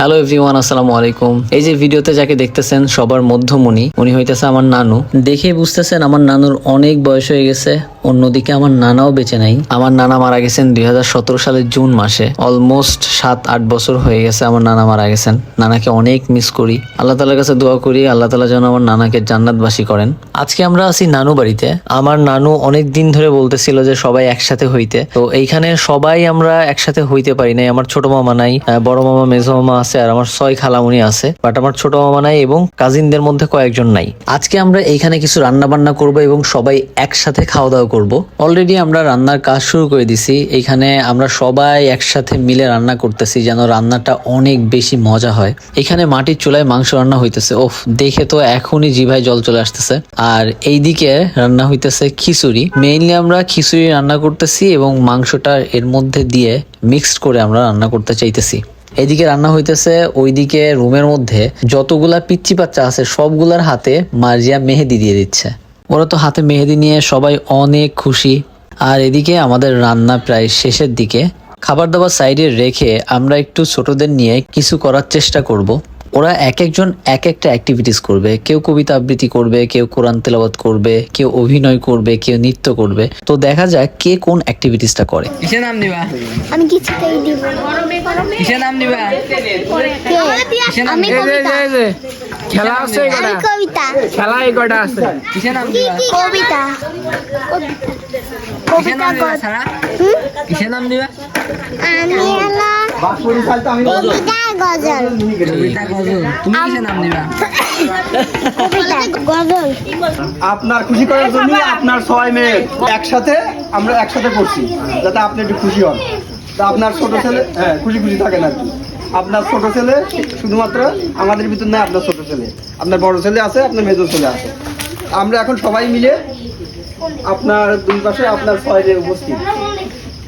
Hello everyone আসসালামু আলাইকুম। এই যে ভিডিওতে যাকে দেখতেছেন সবার মধ্যমণি, উনি হইতেছে আমার নানু। দেখে বুঝতেছেন আমার নানুর অনেক বয়স হয়ে গেছে। অন্যদিকে আমার নানাও বেঁচে নাই। আমার নানা মারা গেছেন দুই হাজার সতেরো সালের জুন মাসে। অলমোস্ট সাত, আট বছর হয়ে গেছে আমার নানা মারা গেছেন। নানাকে অনেক মিস করি। আল্লাহ তালার কাছে দোয়া করি, আল্লাহ তালা যেন আমার নানাকে জান্নাতবাসী করেন। আজকে আমরা আছি নানু বাড়িতে। আমার নানু অনেক দিন ধরে বলতেছিল যে সবাই একসাথে হইতে। তো এইখানে সবাই আমরা একসাথে হইতে পারি নাই। আমার ছোট মামা নাই বড় মামা মেজো মামা আছে, আর আমার ছয় খালামুনি আছে। বাট আমার ছোট মামা নাই এবং কাজিনদের মধ্যে কয়েকজন নাই। আজকে আমরা এইখানে কিছু রান্না বান্না করব এবং সবাই একসাথে খাওয়া দাওয়া করব। অলরেডি আমরা রান্নার কাজ শুরু করে দিছি। এখানে আমরা সবাই একসাথে মিলে রান্না করতেছি যেন রান্নাটা অনেক বেশি মজা হয়। এখানে মাটির চুলায় মাংস রান্না হইতেছে। ওফ, দেখে তো এখনই জিভায় জল চলে আসতেছে। আর এইদিকে রান্না হইতেছে খিচুড়ি। মেইনলি আমরা খিচুড়ি রান্না করতেছি এবং মাংসটা এর মধ্যে দিয়ে মিক্সড করে আমরা রান্না করতে চাইতেছি। এদিকে রান্না হইতেছে, ওইদিকে রুমের মধ্যে যতগুলা পিচ্চি বাচ্চা আছে সবগুলার হাতে মার্জিয়া মেহেদি দিয়ে দিচ্ছে। ওরা তো হাতে মেহেদি নিয়ে সবাই অনেক খুশি। আর এদিকে আমাদের রান্না প্রায় শেষের দিকে। খাবার দাবার সাইডে রেখে আমরা একটু ছোটদের নিয়ে কিছু করার চেষ্টা করব। ওরা এক একজন এক একটা অ্যাক্টিভিটিস করবে। কেউ কবিতা আবৃত্তি করবে কেউ কোরআন তেলাওয়াত করবে কেউ অভিনয় করবে কেউ নৃত্য করবে। তো দেখা যাক কে কোন অ্যাক্টিভিটিসটা করে। কিসে নাম নিবা? আমি কিছুতেই দিব নাম নিবা? আমি কবিতা। খেলা আছে কটা কবিতা। খেলা এই কটা আছে কবিতা। কবিতা নাম নিবা গদ- সারা? হুম? কিসে নাম গজল। আপনার খুশি করার জন্য আপনার ছয় মেয়ে একসাথে আমরা একসাথে করছি যাতে আপনি একটু খুশি হন। তা আপনার ছোট ছেলে হ্যাঁ খুশি খুশি থাকেন আর কি। আপনার ছোট ছেলে শুধুমাত্র আমাদের ভিতর নয় আপনার ছোট ছেলে। আপনার বড় ছেলে আছে, আপনার মেজর ছেলে আছে। আমরা এখন সবাই মিলে আপনার দুই পাশে আপনার মেয়ে উপস্থিত।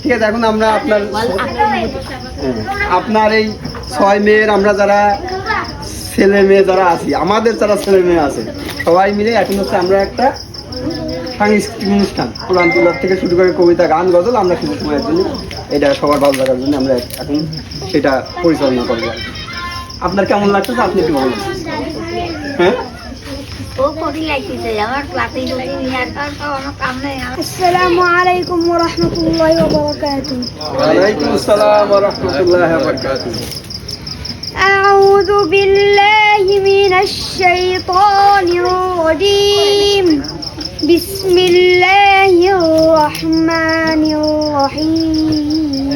ঠিক আছে, এখন আমরা আপনার আপনার এই ছয় মেয়ের আমরা যারা ছেলে মেয়ে যারা আছি, আমাদের যারা ছেলে মেয়ে আছে, সবাই মিলে এখন হচ্ছে আমরা একটা সাংস্কৃতিক অনুষ্ঠান। কোরআন তুলার থেকে শুরু করে কবিতা গান গজল আমরা কিছু সময়ের জন্য এটা সবার ভালো লাগার জন্য আমরা এখন সেটা পরিচালনা করব। আপনার কেমন লাগতেছে? আপনি একটু বলুন। হ্যাঁ? আসসালামু আলাইকুম ওয়া রাহমাতুল্লাহি ওয়া বারাকাতুহু الرحمن الرحيم.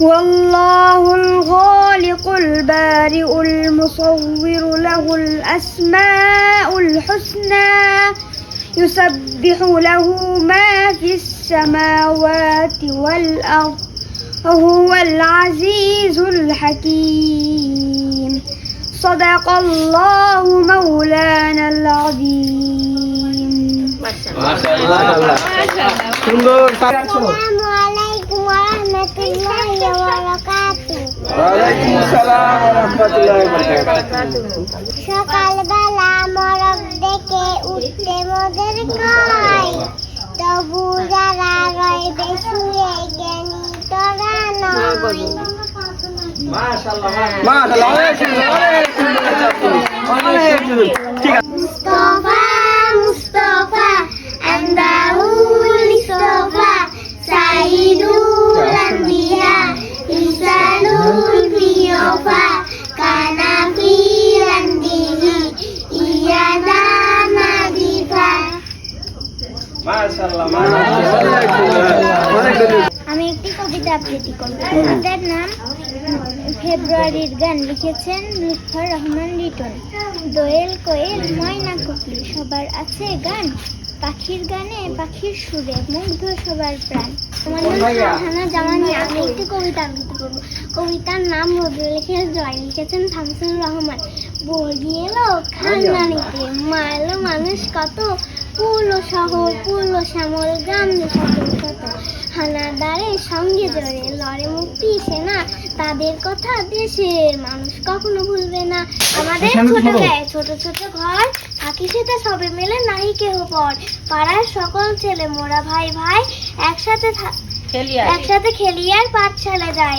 والله الخالق البارئ المصور له الأسماء الحسنى. يسبح له ما في السماوات والأرض. وهو العزيز الحكيم. صدق الله مولانا العظيم. সুন্দর সকালবেলা মরক দেখে উঠতে মদের কয় তবু যারা রয়বে শুয়ে জ্ঞানী তোরা নয় মাশাআল্লাহ মাশাআল্লাহ। ঠিক আছে আবৃত্তি করব। কবিতার নাম ফেব্রুয়ারির গান লিখেছেন লুৎফর রহমান লিটন দোয়েল কোয়েল ময়না কোকিল সবার আছে গান পাখির গানে পাখির সুরে মুগ্ধ সবার প্রাণ। আমার নাম ফারহানা জামানি আমি একটি কবিতা আবৃত্তি করব। কবিতার নাম ভদ্রলেখের জয় লিখেছেন শামসুর রহমান। বলি এলো খানদানিতে মা এলো মানুষ কত। ফুল ও শহর ফুল ও শ্যামল শত হানাদারের সঙ্গে জড়ে লড়ে মুক্তি সেনা তাদের কথা দেশের মানুষ কখনো ভুলবে না। আমাদের ছোট গায়ে ছোট ছোট ঘর থাকি সেটা সবে মিলে নাহি কেহ পর। পাড়ার সকল ছেলে মোরা ভাই ভাই একসাথে একসাথে খেলি আর পাঠশালা যাই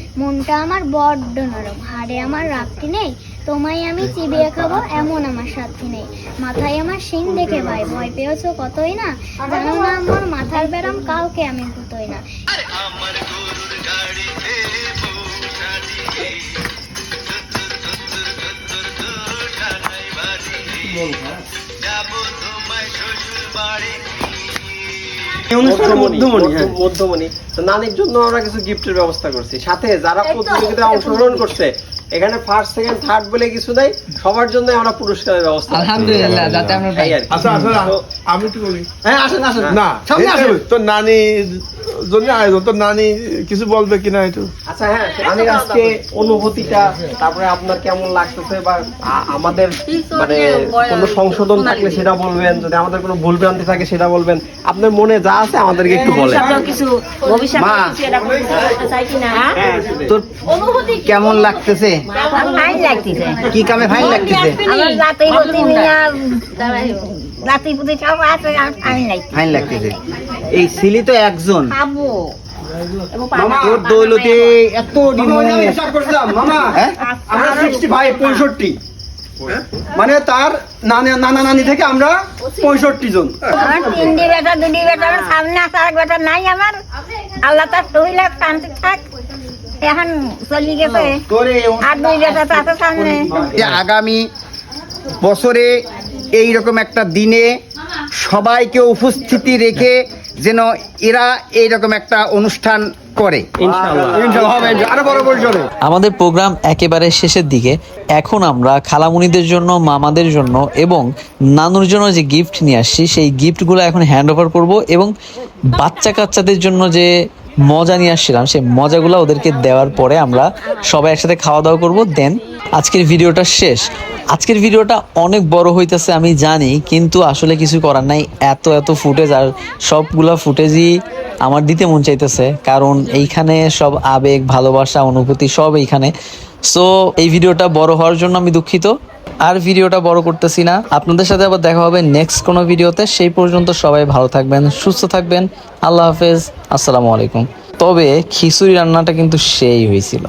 মনটা আমার বড্ড নরম। হাড়ে আমার রাখতি নেই তোমায় আমি চিবিয়ে খাব এমন আমার সাথী নেই। মাথায় আমার শিং দেখে ভাই ভয় পেয়েছ কতই না? জানো না আমার মাথার ব্যারাম কাউকে আমি ভুতোই না। মধ্যমণি হ্যাঁ। মধ্য- মধ্যমণি। তো নানির জন্য আমরা কিছু গিফটের ব্যবস্থা করছি। সাথে যারা প্রতিযোগিতায় অংশগ্রহণ করছে এখানে ফার্স্ট সেকেন্ড থার্ড বলে কিছু নাই সবার জন্য আমরা পুরস্কারের ব্যবস্থা আলহামদুলিল্লাহ যাতে আমরা পাই আর কি। আচ্ছা আমি একটু বলি। হ্যাঁ আসেন আসেন। না সামনে আসেন। তো নানি জন্য আয়োজন তো নানি কিছু বলবে কিনা একটু? আচ্ছা হ্যাঁ নানির আজকে অনুভূতিটা তারপরে আপনার কেমন লাগতেছে বা আমাদের মানে কোনো সংশোধন থাকলে সেটা বলবেন যদি আমাদের কোনো ভুল ভ্রান্তি থাকে সেটা বলবেন। আপনার মনে যা আছে আমাদেরকে একটু বলেন। মা তোর কেমন লাগতেছে? ফাইন লাগতেছে। কি কামে ফাইন লাগতেছে? ফাইন লাগতেছে। এই সিলি তো একজন। খাব তোর দৌলতে এত দিন মামা, হ্যাঁ? আমরা সিক্সটি ফাইভ পঁয়ষট্টি। মানে তার নানা নানা থেকে আমরা পঁয়ষট্টি জন। তিনটি বেটা দুটি বেটা সামনে আছে আর বেটা নাই আমার। আল্লাহ তার সহিলা শান্তি থাক। এখন চলে গেছে। আর দুই বেটা তো আছে সামনে। আগামী বছরে এই রকম একটা দিনে সবাইকে উপস্থিতি রেখে যেন এরা এই রকম একটা অনুষ্ঠান করে। আমাদের প্রোগ্রাম একেবারে শেষের দিকে। এখন আমরা খালামুনিদের জন্য মামাদের জন্য এবং নানুর জন্য যে গিফট নিয়ে আসছি সেই গিফটগুলো এখন হ্যান্ড ওভার করব এবং বাচ্চা কাচ্চাদের জন্য যে মজা নিয়ে আসছিলাম সেই মজাগুলো ওদেরকে দেওয়ার পরে আমরা সবাই একসাথে খাওয়া দাওয়া করব। দেন আজকের ভিডিওটা শেষ। আজকের ভিডিওটা অনেক বড় হইতেছে, আমি জানি, কিন্তু আসলে কিছু করার নাই। এত এত ফুটেজ, আর সবগুলা ফুটেজই আমার দিতে মন চাইতেছে, কারণ এইখানে সব আবেগ, ভালোবাসা, অনুভূতি সব এইখানে। সো এই ভিডিওটা বড় হওয়ার জন্য আমি দুঃখিত। আর ভিডিওটা বড় করতেছি না। আপনাদের সাথে আবার দেখা হবে নেক্সট কোনো ভিডিওতে। সেই পর্যন্ত সবাই ভালো থাকবেন, সুস্থ থাকবেন। আল্লাহ হাফেজ। আসসালামু আলাইকুম। তবে খিচুড়ি রান্নাটা কিন্তু সেই হয়েছিল।